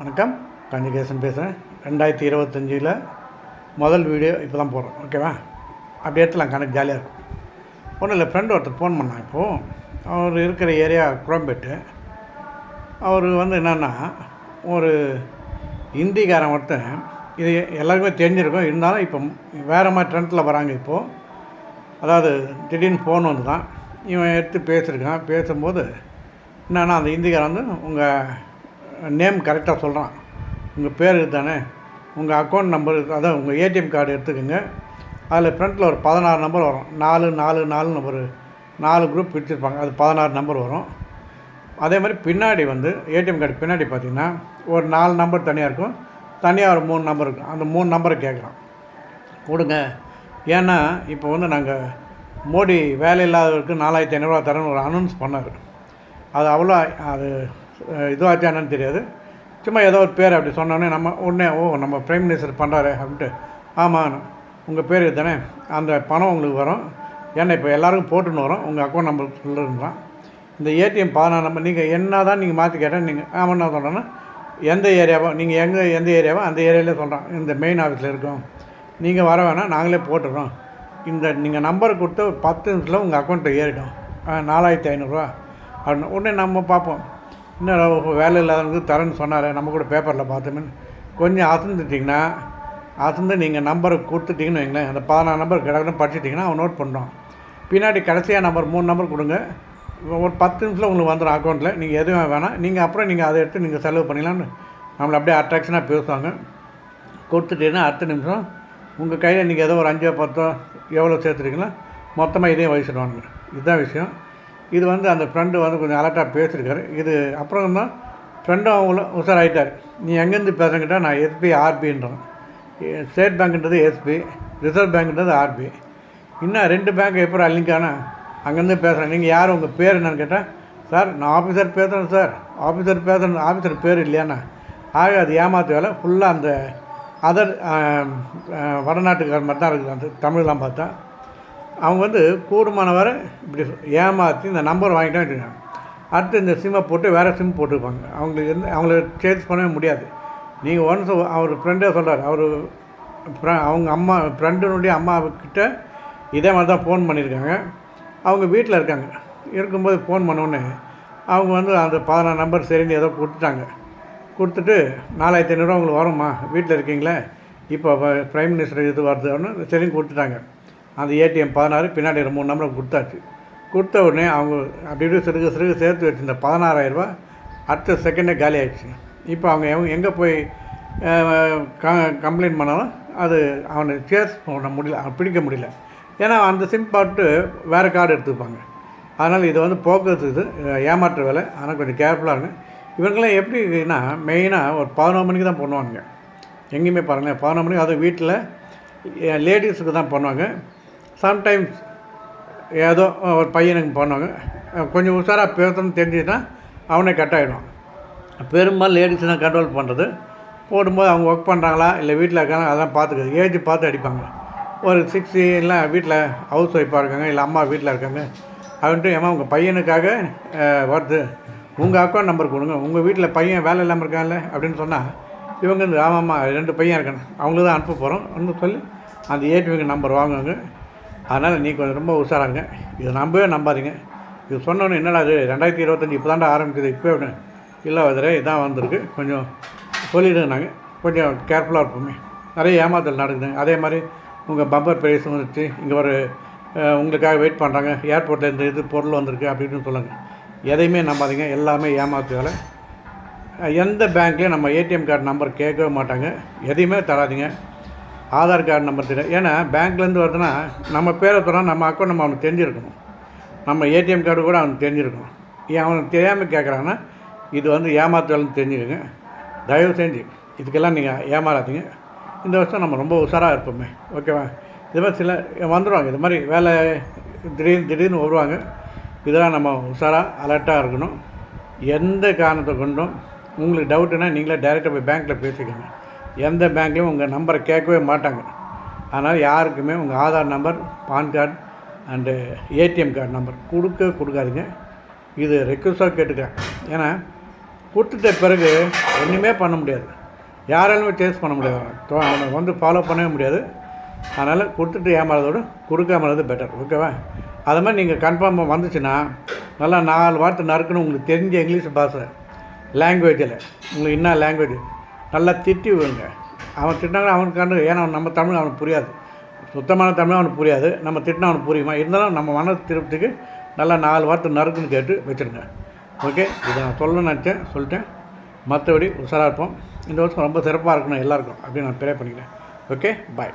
வணக்கம். கன்னிகேசன் பேசுகிறேன் ரெண்டாயிரத்தி இருபத்தஞ்சில் முதல் வீடியோ இப்போ தான் போடுறோம் ஓகேவா அப்படி எடுத்துலாம் கணக்கு ஜாலியாக இருக்கும். ஒன்றும் இல்லை ஃப்ரெண்டு ஒருத்தர் ஃபோன் பண்ணான் இப்போது அவர் இருக்கிற ஏரியா குழம்பேட்டு அவர் வந்து என்னென்னா ஒரு ஹிந்திக்காரன் ஒருத்தன் இது எல்லாருக்குமே தெரிஞ்சிருக்கும். இருந்தாலும் இப்போ வேறு மாதிரி ட்ரெண்டில் வராங்க இப்போது அதாவது திடீர்னு ஃபோன் வந்து தான் இவன் எடுத்து பேசியிருக்கான். பேசும்போது என்னென்னா அந்த ஹிந்திக்காரன் வந்து உங்கள் நேம் கரெக்டாக சொல்கிறான். உங்கள் பேர் தானே உங்கள் அக்கௌண்ட் நம்பர் அதான் உங்கள் ஏடிஎம் கார்டு எடுத்துக்கோங்க. அதில் ஃப்ரண்ட்டில் ஒரு பதினாறு நம்பர் வரும். நாலு நாலு நாலு நம்பர் நாலு குரூப் பிரிச்சிருப்பாங்க. அது பதினாறு நம்பர் வரும். அதே மாதிரி பின்னாடி வந்து ஏடிஎம் கார்டு பின்னாடி பார்த்திங்கன்னா ஒரு நாலு நம்பர் தனியாக இருக்கும். தனியாக ஒரு மூணு நம்பர் இருக்கும். அந்த மூணு நம்பரை கேட்குறோம் கொடுங்க. ஏன்னா இப்போ வந்து நாங்கள் மோடி வேலை இல்லாதவருக்கு நாலாயிரத்தி ஐநூறுரூவா தரேன்னு ஒரு அனௌன்ஸ் பண்ணார். அது அவ்வளோ அது இதுவாச்சானு தெரியாது. சும்மா ஏதோ ஒரு பேர் அப்படி சொன்னோன்னே நம்ம உடனே ஓ நம்ம பிரைம் மினிஸ்டர் பண்ணுறாரு அப்படின்ட்டு ஆமாம் உங்கள் பேர் தானே அந்த பணம் உங்களுக்கு வரும். ஏன்னா இப்போ எல்லாருக்கும் போட்டுன்னு வரும். உங்கள் அக்கௌண்ட் நம்பர் சொல்லுறான் இந்த ஏடிஎம் பதினாறு நம்பர் நீங்கள் என்ன தான் நீங்கள் மாற்றி கேட்டால் நீங்கள் ஆமாம் என்ன சொல்கிறேன்னா எந்த ஏரியாவோ நீங்கள் எங்கே எந்த ஏரியாவோ அந்த ஏரியாவிலே சொல்கிறோம் இந்த மெயின் ஆஃபீஸில் இருக்கோம். நீங்கள் வர வேணாம் நாங்களே போட்டுடுறோம். இந்த நீங்கள் நம்பர் கொடுத்து பத்து நிமிஷத்தில் உங்கள் அக்கௌண்ட்டை ஏறிடும். ஆ, நாலாயிரத்தி ஐநூறுரூவா அப்படின்னு. உடனே நம்ம பார்ப்போம். இன்னும் வேலை இல்லாதவங்களுக்கு தரேன்னு சொன்னார் நம்ம கூட பேப்பரில் பார்த்தோமே கொஞ்சம் அசந்துட்டிங்கன்னா அசந்து நீங்கள் நம்பரை கொடுத்துட்டிங்கன்னு வைங்களேன். அந்த பதினாறு நம்பர் கிடக்குன்னு படிச்சிட்டிங்கன்னா அவன் நோட் பண்ணுறான் பின்னாடி கடைசியாக நம்பர் மூணு நம்பர் கொடுங்க. ஒரு பத்து நிமிஷத்தில் உங்களுக்கு வந்துடும் அக்கௌண்ட்டில் நீங்கள் எதுவும் வேணாம். நீங்கள் அப்புறம் நீங்கள் அதை எடுத்து நீங்கள் செலவு பண்ணிக்கலாம்னு நம்மளை அப்படியே அட்ராக்ஷனாக பேசுவாங்க. கொடுத்துட்டீங்கன்னா அடுத்த நிமிஷம் உங்கள் கையில் நீங்கள் ஏதோ ஒரு அஞ்சோ பத்தோ எவ்வளோ சேர்த்துருக்கீங்களோ மொத்தமாக இதையும் வயசுடுவாங்க இதுதான் விஷயம். இது வந்து அந்த ஃப்ரெண்டு வந்து கொஞ்சம் அலர்ட்டாக பேசியிருக்காரு. இது அப்புறம் தான் ஃப்ரெண்டும் அவங்களும் உஷாராயிட்டார். நீ எங்கேருந்து பேசுங்கிட்டா நான் எஸ்பி ஆர்பின்றேன் ஸ்டேட் பேங்க்ன்றது எஸ்பி ரிசர்வ் பேங்க்ன்றது ஆர்பி இன்னும் ரெண்டு பேங்க் எப்படி அள்ளிங்கானா அங்கேருந்து பேசுகிறேன் நீங்கள் யார் உங்கள் பேர் என்னன்னு கேட்டால் சார் நான் ஆஃபீஸர் பேசுகிறேன் சார். ஆஃபீஸர் பேசுகிறேன் ஆஃபீஸர் பேர் இல்லையாண்ணா. ஆக அது ஏமாத்து வேலை. ஃபுல்லாக அந்த அதர் வடநாட்டுக்கார மாதிரி தான் இருக்குது. அந்த தமிழ்லாம் பார்த்தா. அவங்க வந்து கூடுமானவரை இப்படி ஏமாற்றி இந்த நம்பர் வாங்கிட்டே வச்சுருக்காங்க அடுத்து இந்த சிம்மை போட்டு வேறு சிம் போட்டுருப்பாங்க அவங்களுக்கு இருந்து அவங்கள சேஞ்ச் பண்ணவே முடியாது. நீங்கள் ஒன்ஸ் அவர் ஃப்ரெண்டே சொல்கிறார் அவர் அவங்க அம்மா ஃப்ரெண்டுனுடைய அம்மா கிட்ட இதே மாதிரி தான் ஃபோன் பண்ணியிருக்காங்க. அவங்க வீட்டில் இருக்காங்க. இருக்கும்போது ஃபோன் பண்ணோடனே அவங்க வந்து அந்த பதினாறு நம்பர் சரின்னு ஏதோ கொடுத்துட்டாங்க. கொடுத்துட்டு நாலாயிரத்தி ஐநூறுரூவா உங்களுக்கு வரும்மா? வீட்டில் இருக்கீங்களே? இப்போ ப்ரைம் மினிஸ்டர் இது வருதுன்னு சரின்னு கொடுத்துட்டாங்க. அந்த ஏடிஎம் பதினாறு பின்னாடி ஒரு மூணு நம்பரை கொடுத்தாச்சு. கொடுத்த உடனே அவங்க அப்படி இப்படி சிறுக சிறுக சேர்த்து வச்சிருந்த பதினாறாயிரரூபா அடுத்த செகண்டே காலி ஆயிடுச்சு இப்போ அவங்க எவங்க எங்கே போய் கம்ப்ளைண்ட் பண்ணாலும் அது அவனை சேஸ் பண்ண முடியல அவன் பிடிக்க முடியல. ஏன்னா அந்த சிம் பார்ட்டு வேறு கார்டு எடுத்துப்பாங்க. அதனால் இது வந்து போக்குவரத்து இது அஹ், ஏமாற்று வேலை. ஆனால் கொஞ்சம் கேர்ஃபுல்லாக இருங்க. இவங்களாம் எப்படின்னா மெயினாக ஒரு பதினொரு மணிக்கு தான் பண்ணுவாங்க எங்கேயுமே பாருங்களேன் பதினொரு மணிக்கு அதுவும் வீட்டில் லேடிஸுக்கு தான் பண்ணுவாங்க. சம்டைம்ஸ் ஏதோ ஒரு பையனுக்கு பண்ணுவாங்க. கொஞ்சம் உஷாராக பேசணும்னு தெரிஞ்சுன்னா அவனே கட் ஆகிடும் பெரும்பாலும் லேடிஸ் தான் கண்ட்ரோல் பண்ணுறது போடும்போது அவங்க ஒர்க் பண்ணுறாங்களா இல்லை வீட்டில் இருக்காங்க அதெல்லாம் பார்த்துக்குது ஏஜ் பார்த்து அடிப்பாங்க. ஒரு சிக்ஸ்டி இல்லை வீட்டில் ஹவுஸ் ஒய்ஃபாக இருக்காங்க இல்லை அம்மா வீட்டில் இருக்காங்க. அப்படின்ட்டு ஏமா உங்கள் பையனுக்காக வருது உங்கள் அக்கௌண்ட் நம்பர் கொடுங்க. உங்கள் வீட்டில் பையன் வேலை இல்லாமல் இருக்கான்ல அப்படின்னு சொன்னால் இவங்க வந்து ஆமாம்மா ரெண்டு பையன் இருக்காங்க அவங்களுக்கு தான் அனுப்ப போகிறோம் சொல்லி அந்த ஏடிஎம் நம்பர் வாங்குவாங்க. அதனால் நீ கொஞ்சம் ரொம்ப உஷாராங்க. இதை நம்பவே நம்பாதீங்க. இது சொன்னோன்னே என்னடா இது? ரெண்டாயிரத்தி இருபத்தஞ்சி இப்போ தாண்டா ஆரம்பிக்குது இப்போ இல்லை வதரே இதான் வந்திருக்கு. கொஞ்சம் சொல்லிவிடுங்க நாங்கள் கொஞ்சம் கேர்ஃபுல்லாக இருப்போமே. நிறைய ஏமாத்தல் நடக்குதுங்க. அதே மாதிரி உங்கள் பம்பர் பிரைஸ் வந்துச்சு இங்கே ஒரு உங்களுக்காக வெயிட் பண்ணுறாங்க ஏர்போர்ட்டில் இந்த இது பொருள் வந்திருக்கு அப்படின்னு சொல்லுங்கள் எதையுமே நம்பாதீங்க. எல்லாமே ஏமாத்து வேலை எந்த பேங்க்லேயும் நம்ம ஏடிஎம் கார்டு நம்பர் கேட்கவே மாட்டாங்க. எதையுமே தராதீங்க. ஆதார் கார்டு நம்பர் தெரியும் ஏன்னா பேங்க்லேருந்து வருதுன்னா நம்ம பேரை தரோம் நம்ம அக்கௌண்ட் நம்ம அவனுக்கு தெரிஞ்சிருக்கணும். நம்ம ஏடிஎம் கார்டு கூட அவனுக்கு தெரிஞ்சிருக்கணும். ஏன் அவனுக்கு தெரியாமல் கேட்குறாங்கன்னா இது வந்து ஏமாத்து தெரிஞ்சுக்கோங்க. தயவு செஞ்சு இதுக்கெல்லாம் நீங்கள் ஏமாறாதீங்க. இந்த வருஷம் நம்ம ரொம்ப உஷாராக இருப்போமே. ஓகேவா இது மாதிரி சில வந்துடுவாங்க இது மாதிரி வேலை திடீர்னு திடீர்னு வருவாங்க. இதெல்லாம் நம்ம உஷாராக அலர்ட்டாக இருக்கணும். எந்த காரணத்தை கொண்டும் உங்களுக்கு டவுட்டுன்னா நீங்களே டைரெக்டாக போய் பேங்க்கில் பேசிக்கோங்க. எந்த பேங்க்லேயும் உங்கள் நம்பரை கேட்கவே மாட்டாங்க. அதனால் யாருக்குமே உங்கள் Aadhaar number PAN card and ATM card number கொடுக்க கொடுக்காதீங்க. இது ரெக்வஸ்ட்டாக கேட்டுக்கிறேன். ஏன்னா கொடுத்துட்ட பிறகு ஒன்றுமே பண்ண முடியாது. யாராலுமே சேஸ் பண்ண முடியாது. அவனை வந்து ஃபாலோ பண்ணவே முடியாது. அதனால் கொடுத்துட்டு ஏமாறதோட கொடுக்காமறது பெட்டர் ஓகேவா அது மாதிரி நீங்கள் கன்ஃபார்மாக வந்துச்சுன்னா நல்லா நாலு வார்த்தை நறுக்குன்னு உங்களுக்கு தெரிஞ்ச இங்கிலீஷ் பாஷை லாங்குவேஜில் உங்களுக்கு என்ன லாங்குவேஜ் நல்லா திட்டி விடுங்க. அவன் திட்டினாங்கன்னா அவனுக்கு கண்டு ஏன்னா நம்ம தமிழ் அவனுக்கு புரியாது. சுத்தமான தமிழ் அவனுக்கு புரியாது. நம்ம திட்டினா அவனுக்கு புரியுமா? இருந்தாலும் நம்ம மன திருப்திக்கு நல்லா நாலு வார்த்தை நறுக்குன்னு கேட்டு வச்சுருங்க. ஓகே? இதை நான் சொல்லணும்னு நினச்சேன் சொல்லிட்டேன். மற்றபடி உஷாராக இருப்போம். இந்த வருஷம் ரொம்ப சிறப்பாக இருக்கணும் எல்லாருக்கும் அப்படின்னு நான் ப்ரே பண்ணிக்கிறேன். ஓகே? பாய்